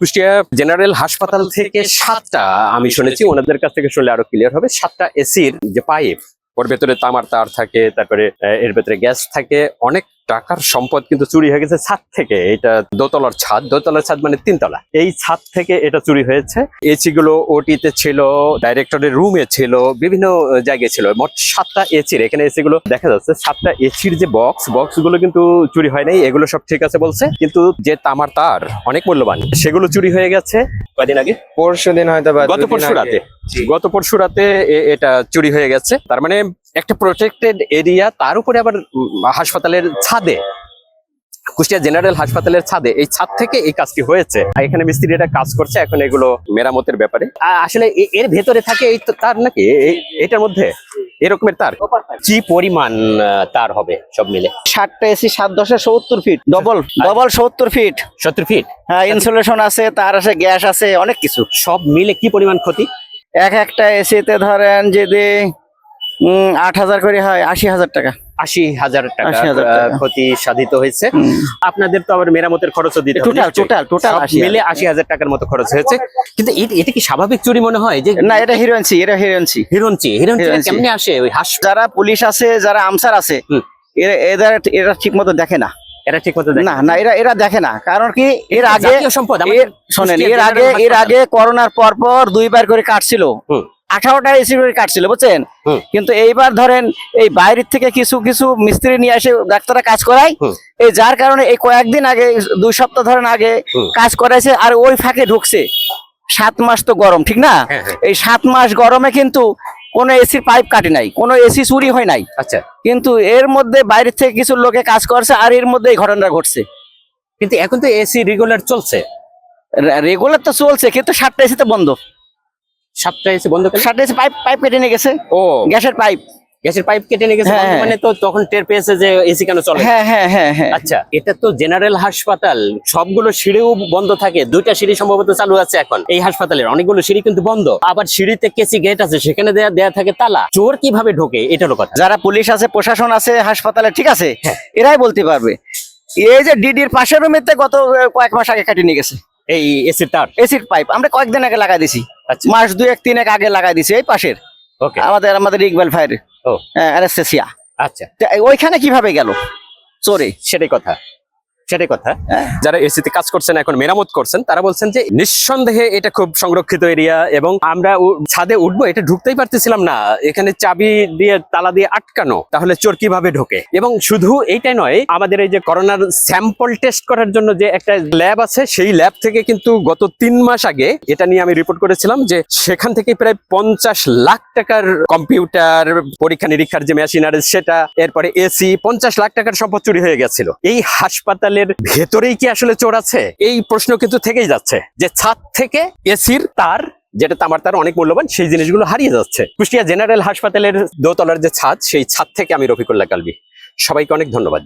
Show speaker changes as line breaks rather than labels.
Kushtia general হাসপাতাল থেকে সাতটা আমি শুনেছি, ওনাদের কাছ থেকে শুনলে আরও ক্লিয়ার হবে। সাতটা এসির যে পাইপ, ওর ভেতরে তামার তার থাকে, তারপরে এর ভেতরে গ্যাস থাকে, অনেক টাকার সম্পদ কিন্তু চুরি হয়ে গেছে ছাদ থেকে। এটা দোতলার ছাদ। দোতলার ছাদ মানে তিনতলা। এই ছাদ থেকে এটা চুরি হয়েছে। এসি গুলো ওটিতে ছিল ডাইরেক্টরের রুমে ছিল বিভিন্ন জায়গায় ছিল। মোট সাতটা এসির এখানে এসি গুলো দেখা যাচ্ছে সাতটা এসির যে বক্স বক্সগুলো কিন্তু চুরি হয় নাই। এগুলো সব ঠিক আছে বলছে। কিন্তু যে তামার তার অনেক মূল্যবান সেগুলো চুরি হয়ে গেছে। কদিন আগে?
পরশু দিন হয়তো
গত পরশু রাতে গত পরশু রাতে এটা চুরি হয়ে গেছে। তার মানে একটা প্রোটেক্টেড এরিয়া তার উপরে আবার হাসপাতালের ছাদে কুষ্টিয়া জেনারেল হাসপাতালের ছাদে এই ছাদ থেকে এই কাজটি হয়েছে। এখানে মিস্ত্রিরা কাজ করছে এখন এগুলো মেরামতের ব্যাপারে। আসলে এর ভেতরে থাকে এই তার নাকি? এটার মধ্যে? এরকমের তার? কি পরিমাণ তার হবে সব মিলে?
ষাটটা এসি সাত দশে সত্তর ফিট ডবল ডবল সত্তর ফিট
সত্তর ফিট
হ্যাঁ ইনসুলেশন আছে তার আছে গ্যাস আছে অনেক কিছু।
সব মিলে কি পরিমাণ ক্ষতি?
এক একটা এসিতে ধরেন যদি আট হাজার করে হয় আশি হাজার টাকা।
আশি হাজার টাকা
80,000 টাকা।
আহ, ক্ষতি সাধিত হয়েছে। আপনাদের তো আবার মেরামতের খরচও দিতে
টোটাল টোটাল টোটাল
মিলে আশি হাজার টাকার মতো খরচ হয়েছে। কিন্তু এটা কি স্বাভাবিক চুরি মনে হয়? যে
না এটা হিরোইনসি এটা হিরোইনসি
হিরঞ্চি হিরঞ্চি
হিরঞ্চি।
কেমনে আসে ওই হাস?
যারা পুলিশ আছে যারা আমসার আছে এরা- এদের এরা ঠিক মতো দেখে না।
এরা ঠিক মতো
না না। এরা এরা দেখে না। কারণ কি এর আগে
সম্পদ?
শোনেন এর আগে এর আগে করোনার পর পর দুইবার করে কাটছিল।
হুম।
আঠারোটা এসি করে কাটছিল বুঝছেন? কিন্তু এইবার ধরেন এই বাইরের থেকে কিছু কিছু মিস্ত্রি নিয়ে এসে ডাক্তাররা কাজ করায় এই যার কারণে এই কয়েকদিন আগে দুই সপ্তাহ ধরেন আগে কাজ করাইছে আর ওই ফাঁকে ঢুকছে। সাত মাস তো গরম ঠিক না?
হ্যাঁ, হ্যাঁ।
এই সাত মাস গরমে কিন্তু কোনো এসির পাইপ কাটে নাই কোনো এসি চুরি হয় নাই।
আচ্ছা।
কিন্তু এর মধ্যে বাইরের থেকে কিছু লোকে কাজ করছে আর এর মধ্যে এই ঘটনাটা ঘটছে।
কিন্তু এখন তো এসি রেগুলার চলছে।
রেগুলার তো চলছে কিন্তু সাতটা এসি তো বন্ধ।
সাতটা এসি বন্ধ করে?
এসি পাইপ পাইপ কেটে নিয়ে গেছে।
ও।
গ্যাসের পাইপ।
গ্যাসের পাইপ কেটে নিয়ে গেছে
হ্যাঁ, হ্যাঁ।
মানে তো তখন টের পেয়েছে যে এসি কেন চলে?
হ্যাঁ হ্যাঁ হ্যাঁ হ্যাঁ।
আচ্ছা এটা তো জেনারেল হাসপাতাল। সবগুলো সিঁড়িও বন্ধ থাকে। দুইটা সিঁড়ি সম্ভবত চালু আছে এখন এই হাসপাতালের। অনেকগুলো সিঁড়ি কিন্তু বন্ধ। আবার সিঁড়িতে কেসি গেট আছে সেখানে দেয়া দেয়া থাকে তালা। চোর কীভাবে ঢোকে এটা হলো কথা।
যারা পুলিশ আছে প্রশাসন আছে হাসপাতালে ঠিক আছে?
হ্যাঁ।
এরাই বলতে পারবে। এই যে ডিডির পাশের রুমেতে গত কয়েক মাস আগে কাটিয়ে নিয়ে গেছে।
এই এসির তার।
এসির পাইপ আমরা কয়েকদিন আগে লাগাই দিছি।
আচ্ছা।
মাস দুই এক তিন এক আগে লাগাই দিছি এই পাশের।
ওকে
আমাদের আমাদের ইকবাল ফায়ার
ও।
অ্যানেস্থেসিয়া
আচ্ছা।
ওইখানে কীভাবে গেল? চোরে
সেটাই কথা। সেটাই কথা।
হ্যাঁ।
যারা এসিতে কাজ করছেন এখন মেরামত করছেন তারা বলছেন যে নিঃসন্দেহে এটা খুব সংরক্ষিত এরিয়া এবং আমরা ছাদে উঠবো এটা ঢুকতেই পারতেছিলাম না। এখানে চাবি দিয়ে তালা দিয়ে আটকানো তাহলে চোর কীভাবে ঢোকে? এবং শুধু এইটাই নয় আমাদের এই যে করোনার স্যাম্পল টেস্ট করার জন্য যে একটা ল্যাব আছে সেই ল্যাব থেকে কিন্তু গত তিন মাস আগে এটা নিয়ে আমি রিপোর্ট করেছিলাম যে সেখান থেকে প্রায় পঞ্চাশ লাখ টাকার কম্পিউটার পরীক্ষা নিরীক্ষার যে মেশিনারি সেটা এরপরে এসি পঞ্চাশ লাখ টাকার সম্পদ চুরি হয়ে গেছিল। এই হাসপাতালের ভেতরেই কি আসলে চোর আছে? এই প্রশ্ন কিন্তু থেকেই যাচ্ছে যে ছাদ থেকে এসির তার, যেটা তামার তার অনেক মূল্যবান, সেই জিনিসগুলো হারিয়ে যাচ্ছে। কুষ্টিয়া জেনারেল হাসপাতালের দোতলার যে ছাদ, সেই ছাদ থেকে আমি রফিকুল্লাহ কালবি। সবাইকে অনেক ধন্যবাদ।